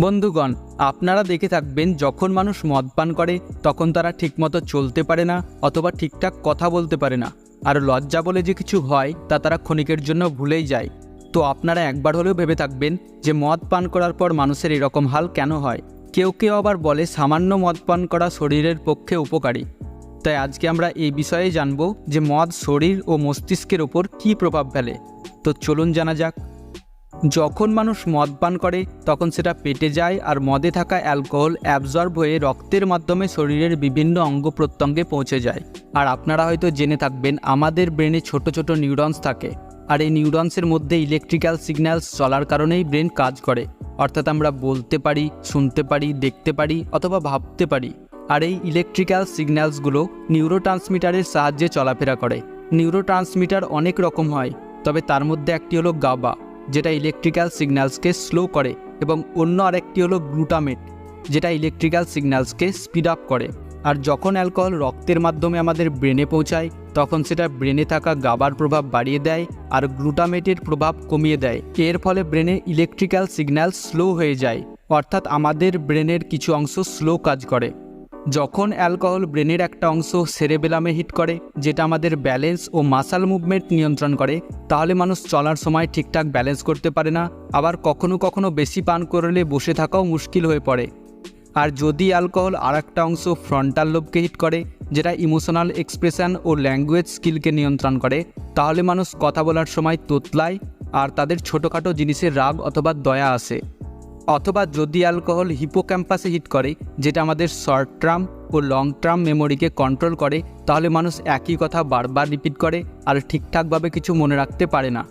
বন্ধুগণ, আপনারা দেখে থাকবেন যখন মানুষ মদ পান করে, তখন তারা ঠিকমতো চলতে পারে না অথবা ঠিকঠাক কথা বলতে পারে না। আর লজ্জা বলে যে কিছু হয়, তা তারা ক্ষণিকের জন্য ভুলেই যায়। তো আপনারা একবার হলেও ভেবে থাকবেন যে মদ পান করার পর মানুষের এরকম হাল কেন হয়? কেউ কেউ আবার বলে সামান্য মদ পান করা শরীরের পক্ষে উপকারী। তাই আজকে আমরা এই বিষয়ে জানব যে মদ শরীর ও মস্তিষ্কের ওপর কী প্রভাব ফেলে। তো চলুন জানা যাক যখন মানুষ মদ পান করে, তখন সেটা পেটে যায় আর মদে থাকা অ্যালকোহল অ্যাবজর্ব হয়ে রক্তের মাধ্যমে শরীরের বিভিন্ন অঙ্গ প্রত্যঙ্গে পৌঁছে যায়। আর আপনারা হয়তো জেনে থাকবেন, আমাদের ব্রেনে ছোট ছোট নিউরনস থাকে। আর এই নিউরনসের মধ্যে ইলেকট্রিক্যাল সিগন্যালস চলার কারণেই ব্রেন কাজ করে। অর্থাৎ আমরা বলতে পারি, শুনতে পারি, দেখতে পারি অথবা ভাবতে পারি। আর এই ইলেকট্রিক্যাল সিগন্যালসগুলো নিউরো ট্রান্সমিটারের সাহায্যে চলাফেরা করে। নিউরো ট্রান্সমিটার অনেক রকম হয়, তবে তার মধ্যে একটি হলো গাবা যেটা ইলেকট্রিক্যাল সিগন্যালসকে স্লো করে এবং অন্য আরেকটি হলো গ্লুটামেট যেটা ইলেকট্রিক্যাল সিগন্যালসকে স্পিড আপ করে। আর যখন অ্যালকোহল রক্তের মাধ্যমে আমাদের ব্রেনে পৌঁছায়, তখন সেটা ব্রেনে থাকা গাবার প্রভাব বাড়িয়ে দেয় আর গ্লুটামেটের প্রভাব কমিয়ে দেয়। এর ফলে ব্রেনে ইলেকট্রিক্যাল সিগন্যাল স্লো হয়ে যায়, অর্থাৎ আমাদের ব্রেনের কিছু অংশ স্লো কাজ করে। যখন অ্যালকোহল ব্রেনের একটা অংশ সেরেবেলামে হিট করে, যেটা আমাদের ব্যালেন্স ও মাসাল মুভমেন্ট নিয়ন্ত্রণ করে, তাহলে মানুষ চলার সময় ঠিকঠাক ব্যালেন্স করতে পারে না, আবার কখনো কখনো বেশি পান করলে বসে থাকাও মুশকিল হয়ে পড়ে। আর যদি অ্যালকোহল আর একটা অংশ ফ্রন্টাল লোবকে হিট করে, যেটা ইমোশনাল এক্সপ্রেশন ও ল্যাঙ্গুয়েজ স্কিলকে নিয়ন্ত্রণ করে, তাহলে মানুষ কথা বলার সময় তোতলায়, আর তাদের ছোটোখাটো জিনিসের রাগ অথবা দয়া আসে। অথবা যদি অ্যালকোহল হিপোক্যাম্পাসে হিট করে, যেটা আমাদের শর্ট টার্ম ও লং টার্ম মেমোরিকে কন্ট্রোল করে, তাহলে মানুষ একই কথা বারবার রিপিট করে আর ঠিকঠাকভাবে কিছু মনে রাখতে পারে না।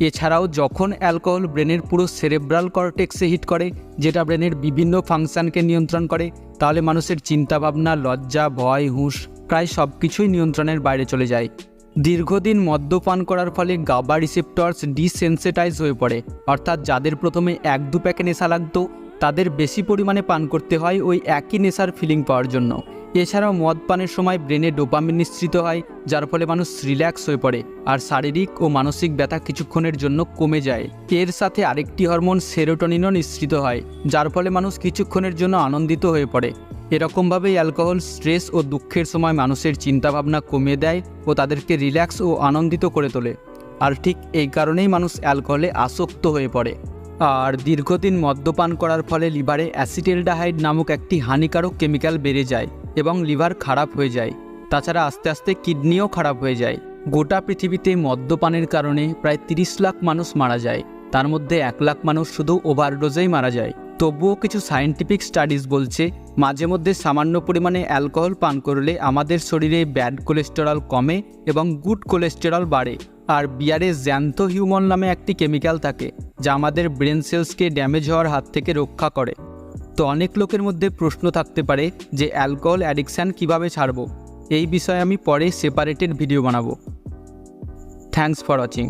এছাড়াও যখন অ্যালকোহল ব্রেনের পুরো সেরেব্রাল কর্টেক্সে হিট করে, যেটা ব্রেনের বিভিন্ন ফাংশনকে নিয়ন্ত্রণ করে, তাহলে মানুষের চিন্তাভাবনা, লজ্জা, ভয়, হুঁশ, প্রায় সব কিছুই নিয়ন্ত্রণের বাইরে চলে যায়। দীর্ঘদিন মদ্যপান করার ফলে গাবা রিসেপ্টরস ডিসেন্সিটাইজ হয়ে পড়ে। অর্থাৎ যাদের প্রথমে এক দু প্যাকে নেশা লাগতো, তাদের বেশি পরিমাণে পান করতে হয় ওই একই নেশার ফিলিং পাওয়ার জন্য। এছাড়াও মদ পানের সময় ব্রেনে ডোপামিন নিঃসৃত হয়, যার ফলে মানুষ রিল্যাক্স হয়ে পড়ে আর শারীরিক ও মানসিক ব্যথা কিছুক্ষণের জন্য কমে যায়। এর সাথে আরেকটি হরমোন সেরোটনিনও নিঃসৃত হয়, যার ফলে মানুষ কিছুক্ষণের জন্য আনন্দিত হয়ে পড়ে। এরকমভাবেই অ্যালকোহল, স্ট্রেস ও দুঃখের সময় মানুষের চিন্তাভাবনা কমিয়ে দেয় ও তাদেরকে রিল্যাক্স ও আনন্দিত করে তোলে। আর ঠিক এই কারণেই মানুষ অ্যালকোহলে আসক্ত হয়ে পড়ে। আর দীর্ঘদিন মদ্যপান করার ফলে লিভারে অ্যাসিটেলডাহাইড নামক একটি হানিকারক কেমিক্যাল বেড়ে যায় এবং লিভার খারাপ হয়ে যায়। তাছাড়া আস্তে আস্তে কিডনিও খারাপ হয়ে যায়। গোটা পৃথিবীতে মদ্যপানের কারণে প্রায় তিরিশ লাখ মানুষ মারা যায়। তার মধ্যে এক লাখ মানুষ শুধু ওভারডোজেই মারা যায়। তবুও কিছু সায়েন্টিফিক স্টাডিজ বলছে, মাঝে মধ্যে সামান্য পরিমাণে অ্যালকোহল পান করলে আমাদের শরীরে ব্যাড কোলেস্টেরল কমে এবং গুড কোলেস্টেরল বাড়ে। আর বিয়ারে জ্যান্থ হিউমন নামে একটি কেমিক্যাল থাকে, যা আমাদের ব্রেন সেলসকে ড্যামেজ হওয়ার হাত থেকে রক্ষা করে। তো অনেক লোকের মধ্যে প্রশ্ন থাকতে পারে যে অ্যালকোহল অ্যাডিকশান কীভাবে ছাড়ব? এই বিষয়ে আমি পরে সেপারেটেড ভিডিও বানাবো। Thanks for watching